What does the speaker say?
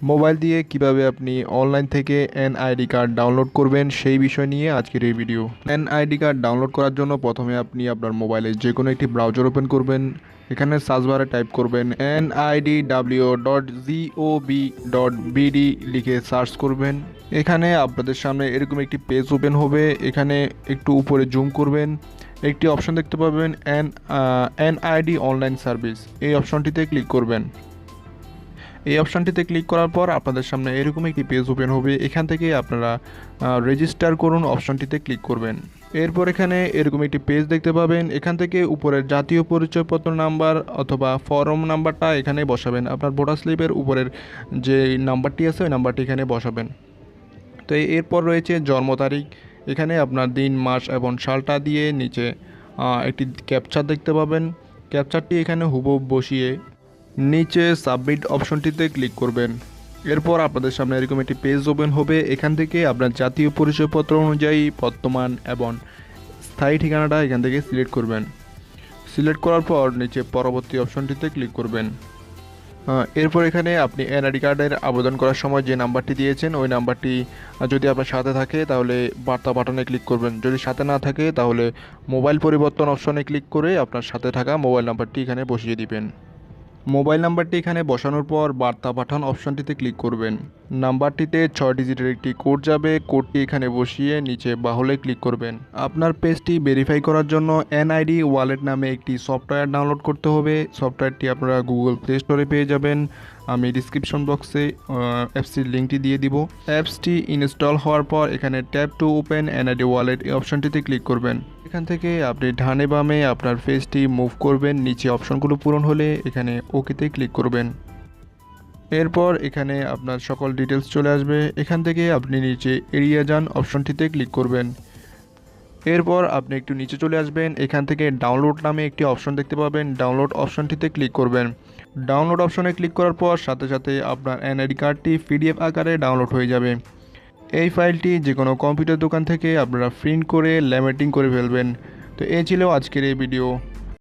Mobile দিয়ে কীভাবে আপনি অনলাইন থেকে এনআইডি কার্ড ডাউনলোড করবেন সেই বিষয় নিয়ে আজকের এই ভিডিও এনআইডি কার্ড ডাউনলোড করার জন্য প্রথমে আপনি আপনার মোবাইলে যে কোনো একটি ব্রাউজার ওপেন করবেন। এখানে সার্চ বারে টাইপ করবেন NID W dot GOB dot BD লিখে সার্চ করবেন। এখানে আপনাদের সামনে এরকম একটি পেজ ওপেন হবে। এখানে একটু উপরে জুম করবেন। একটি অপশন দেখতে পাবেন এন এনআইডি অনলাইন সার্ভিস এই অপশনটিতে ক্লিক করবেন। এই অপশনটিতে ক্লিক করার পর আপনাদের সামনে এরকম একটি পেজ ওপেন হবে। এখান থেকে আপনারা রেজিস্টার করুন অপশনটিতে ক্লিক করবেন। এরপর এখানে এরকম একটি পেজ দেখতে পাবেন। এখান থেকে উপরের জাতীয় পরিচয়পত্র নাম্বার অথবা ফর্ম নাম্বারটা এখানে বসাবেন। আপনার ভোটার স্লিপের উপরের যে নাম্বারটি আছে, ওই নাম্বারটি এখানে বসাবেন। তো এরপর রয়েছে জন্ম তারিখ। এখানে আপনার দিন, মাস এবং সালটা দিয়ে নিচে একটি ক্যাপচার দেখতে পাবেন। ক্যাপচারটি এখানে হুবহু বসিয়ে নিচে সাবমিট অপশনটিতে ক্লিক করবেন। এরপর আপনাদের সামনে এরকম একটি পেজ ওপেন হবে। এখান থেকে আপনার জাতীয় পরিচয়পত্র অনুযায়ী, বর্তমান এবং স্থায়ী ঠিকানাটা এখান থেকে সিলেক্ট করবেন। সিলেক্ট করার পর নিচে পরবর্তী অপশনটিতে ক্লিক করবেন। এরপর এখানে আপনি এনআইডি কার্ডের আবেদন করার সময় যে নাম্বারটি দিয়েছেন, ওই নাম্বারটি যদি আপনার সাথে থাকে তাহলে বার্তা বাটনে ক্লিক করবেন। যদি সাথে না থাকে তাহলে মোবাইল পরিবর্তন অপশনে ক্লিক করে আপনার সাথে থাকা মোবাইল নাম্বারটি এখানে বসিয়ে দিবেন। মোবাইল নাম্বারটি এখানে বসানোর পর বার্তা পাঠান অপশনটিতে ক্লিক করবেন। নাম্বারটিতে ছয় ডিজিটের একটি কোড যাবে, কোডটি এখানে বসিয়ে নিচে বাহুলে ক্লিক করবেন। আপনার পেজটি ভেরিফাই করার জন্য এনআইডি ওয়ালেট নামে একটি সফটওয়্যার ডাউনলোড করতে হবে। সফটওয়্যারটি আপনারা গুগল প্লে স্টোরে পেয়ে যাবেন। আমি ডিসক্রিপশন বক্সে অ্যাপসটির লিঙ্কটি দিয়ে দিব। অ্যাপসটি ইনস্টল হওয়ার পর এখানে tap to open NID wallet এই অপশনটিতে ক্লিক করবেন। এখান থেকে আপনি ডানে বামে আপনার ফেসটি মুভ করবেন। নিচে অপশনগুলো পূরণ হলে এখানে ওকেতে ক্লিক করবেন। এরপর এখানে আপনার সকল ডিটেলস চলে আসবে। এখান থেকে আপনি নিচে এড়িয়ে যান অপশনটিতে ক্লিক করবেন। এরপর আপনি একটু নিচে চলে আসবেন। এখান থেকে ডাউনলোড নামে একটি অপশন দেখতে পাবেন। ডাউনলোড অপশনটিতে ক্লিক করবেন। ডাউনলোড অপশনে ক্লিক করার পর সাথে সাথে আপনার এনআইডি কার্ডটি পিডিএফ আকারে ডাউনলোড হয়ে যাবে। এই ফাইলটি যে কোনো কম্পিউটার দোকান থেকে আপনারা প্রিন্ট করে ল্যামেটিং করে ফেলবেন। তো এই ছিল আজকের এই ভিডিও।